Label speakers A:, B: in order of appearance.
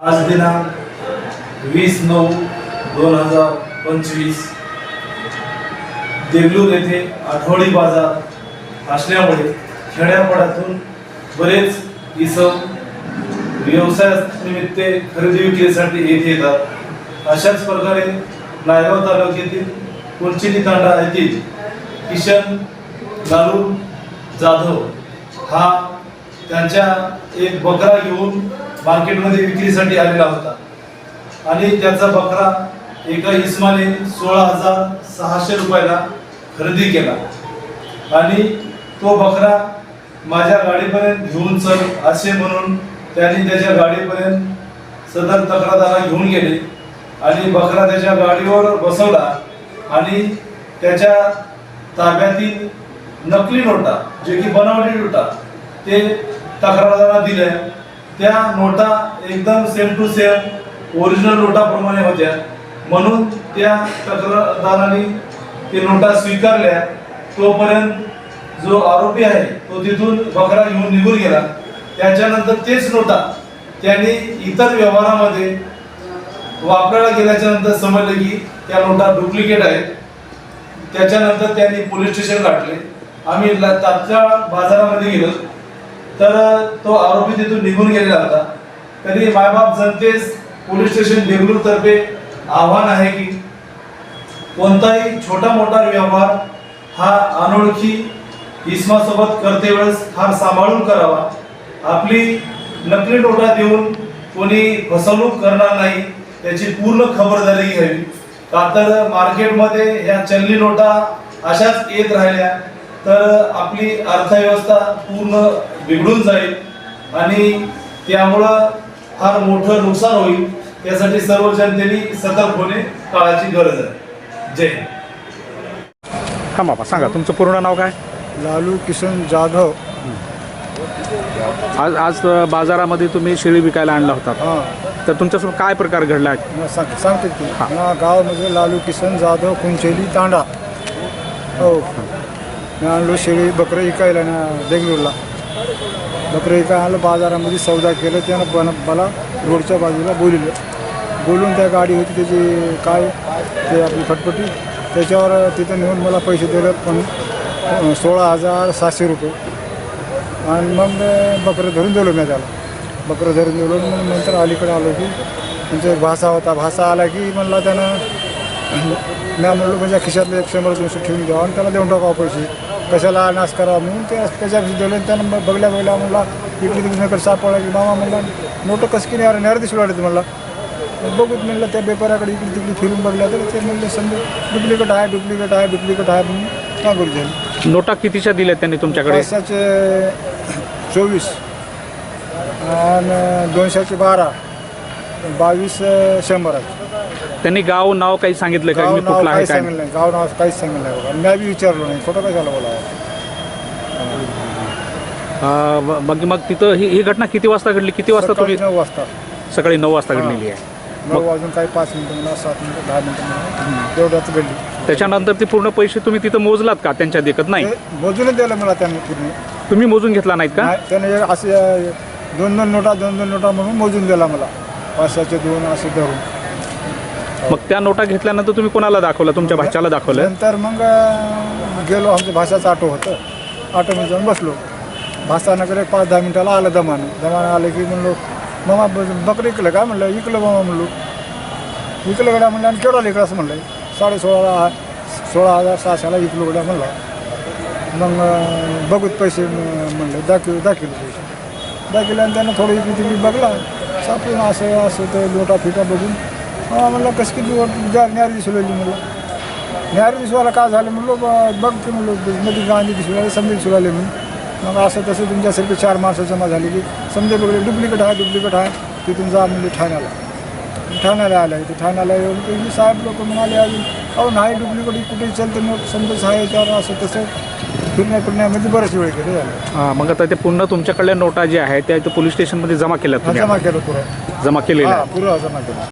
A: आज दिनांक वीस नऊ दोन हजार पंचवीस. देगलूर येथे आठवडी बाजार असल्यामुळे खेड्यापाड्यातून बरेच इसम व्यवसायानिमित्त खरेदी विक्रीसाठी येथे येतात. अशाच प्रकारे नायगाव तालुक्यातील कुंचिनी तांडा येथील किशन लालू जाधव हा त्यांच्या एक बकरा घेऊन मार्केटमध्ये विक्रीसाठी आलेला होता. आणि त्याचा बकरा एका इस्माने सोळा हजार सहाशे रुपयाला खरेदी केला. आणि तो बकरा माझ्या गाडीपर्यंत घेऊन चल असे म्हणून त्यांनी त्याच्या गाडीपर्यंत सदर तक्रारदारा घेऊन गेले. आणि बकरा त्याच्या गाडीवर बसवला आणि त्याच्या ताब्यातील नकली नोटा जे की बनावटी नोटा ते तक्रारदारांना दिल्या. त्या नोटा एकदम सेम टू सेम ओरिजिनल नोटाप्रमाणे होत्या. म्हणून त्या तक्रारदारांनी ते नोटा स्वीकारल्या. तोपर्यंत जो आरोपी आहे तो तिथून बकरा घेऊन निघून गेला. त्याच्यानंतर तेच नोटा त्यांनी इतर व्यवहारामध्ये वापरायला गेल्याच्यानंतर समजलं की त्या नोटा डुप्लिकेट आहेत. त्याच्यानंतर त्यांनी पोलीस स्टेशन गाठले. आम्ही तात्काळ बाजारामध्ये गेलो. तर तो आरोपी तिथून निघून गेलेला होता. तरी मायबाप जनतेस पोलीस स्टेशन देगलूर तर्फे आव्हान आहे की कोणताही छोटा मोठा व्यवहार हा अनोळखी इसमासोबत करते वेळेस फार सांभाळून करावा. आपली नकली नोटा देऊन कोणी फसवणूक करणार नाही त्याची पूर्ण खबरदारी घ्यावी. का तर मार्केटमध्ये ह्या चलनी नोटा अशाच येत राहिल्या तर आपली अर्थव्यवस्था पूर्ण बिघडून जाईल आणि त्यामुळं फार मोठं नुकसान होईल. त्यासाठी सर्व जनतेने सतर्क होणे काळाची गरज आहे. जय
B: हा बाबा सांगा तुमचं पूर्ण नाव काय?
C: लालू किशन जाधव.
B: आज आज बाजारामध्ये तुम्ही शेळी विकायला आणला होता.
C: हां.
B: तर तुमच्यासोबत काय प्रकार घडला?
C: मग सांग सांगते की.
B: हा.
C: गाव म्हणजे लालू किसन जाधव कुंचेली तांडा हो. मी आणलो शेळी बकरं इकायला ना देगलूरला बकरं इकाय आणलं बाजारामध्ये सौदा केलं त्यानं बन मला रोडच्या बाजूला बोलिलं बोलून त्या गाडी होती त्याची काय ते आपली फटफटी त्याच्यावर तिथं नेऊन मला पैसे दिले पण सोळा हजार सातशे रुपये. आणि मग बकरं धरून दिलो मी त्याला. बकरं धरून दिलो मग नंतर अलीकडे आलो की म्हणजे भासा होता. भासा आला की म्हणला त्यानं मी म्हणलो माझ्या खिशातले एक शंभर दोनशे ठेवून द्यावं आणि त्याला देऊन टाकावं पैसे. कशाला नाश करावा म्हणून ते त्याच्या दिलं आणि त्यानं मग बघल्या बघल्या म्हणला इकडे तिकडे सापडला की मामा म्हणला नोटं कसं की नाही नेर दिसू म्हणला मग बघूत म्हणलं त्या पेपराकडे इकडे तिकडे फिरून बघल्या तर ते म्हणले समजा डुप्लिकेट आहे डुप्लिकेट आहे डुप्लिकेट आहे म्हणून का करू झाली?
B: नोटा कितीच्या दिल्या त्यांनी तुमच्याकडे?
C: पाचशेचे चोवीस आणि दोनशेचे बारा बावीस शंभराचे.
B: त्यांनी गाव नाव काही सांगितलं का?
C: गाव
B: मी
C: नाव
B: कुठला आहे काय?
C: सांगितलं नाही. गाव नाव काहीच सांगितलं नाही. मी बी विचारलो नाही. खोटं कशाला बोलावं?
B: अ, ब- मग मग तिथं ही ही घटना किती वाजता घडली? किती वाजता
C: सकाळी
B: तुम्ही
C: नऊ वाजता.
B: सकाळी नऊ वाजता घडलेली आहे.
C: नऊ वाजून काही पाच मिनिटं म्हणा सात मिनिटं दहा मिनिटं म्हणा तेवढ्याच घडली.
B: त्याच्यानंतर ते पूर्ण पैसे तुम्ही तिथं मोजलात का? त्यांच्या देखत नाही?
C: ते मोजूनच दिलं मला त्यांनी पूर्ण.
B: तुम्ही मोजून घेतला नाहीत का?
C: नाही, त्याने असे दोन दोन नोटा दोन दोन नोटा म्हणून मोजून दिला मला. पाचशेचे दोन असे धरून.
B: मग त्या नोटा घेतल्यानंतर तुम्ही कोणाला दाखवलं? तुमच्या भाच्याला दाखवलं?
C: नंतर मग अं, गेलो. आमच्या भाषाचं ऑटो होतं. ऑटोमध्ये जाऊन बसलो. भाषानगर एक पाच दहा मिनिटाला आलं दमानं. दमानं आलं की म्हणलो मामा ब- बकरं इकलं का? म्हणलं इकलं मामा म्हणलो. इकलं गड्या म्हणलं आणि केवढा इकडं असं म्हणलं. साडे सोळा सोळा हजार सहाशेला इकलो गड्या म्हणला. मग अं, बघूत पैसे म- म्हणलं दाखव दाखवले पैसे. दाखवले आणि त्यानं थोडं इकडे तिकडे बघला सापडून असं असं ते लोटा फिटा बघून हा म्हणलं कसं किती न्यारी दिसू लागली म्हणलं. न्यारी दिसवायला काय झालं? म्हणलो बघ की म्हणलो मध्ये गांधी दिसू लागले समजे दिसू लागले म्हणून. मग असं तसं तुमच्यासारखे चार माणसं जमा झाली की समजे बघले डुप्लिकेट आहे डुप्लिकेट आहे. तिथून जा म्हणजे ठाण्याला. ठाण्याला आलं इथे ठाण्याला येऊन ते साहेब लोक म्हणाले अजून अहो नाही डुप्लिकेट कुठे चलते मग? समजाच आहे याच्यावर असं तसं. फिरण्या फिरण्यामध्ये बरेच वेळ गेले. झालं
B: हा, मग आता ते पुन्हा तुमच्याकडल्या नोटा ज्या आहेत त्या इथं पोलीस स्टेशनमध्ये जमा केल्या तुम्ही
C: जमा केलं पुरं.
B: जमा केलेल्या आहेत.
C: पुरं जमा केलं.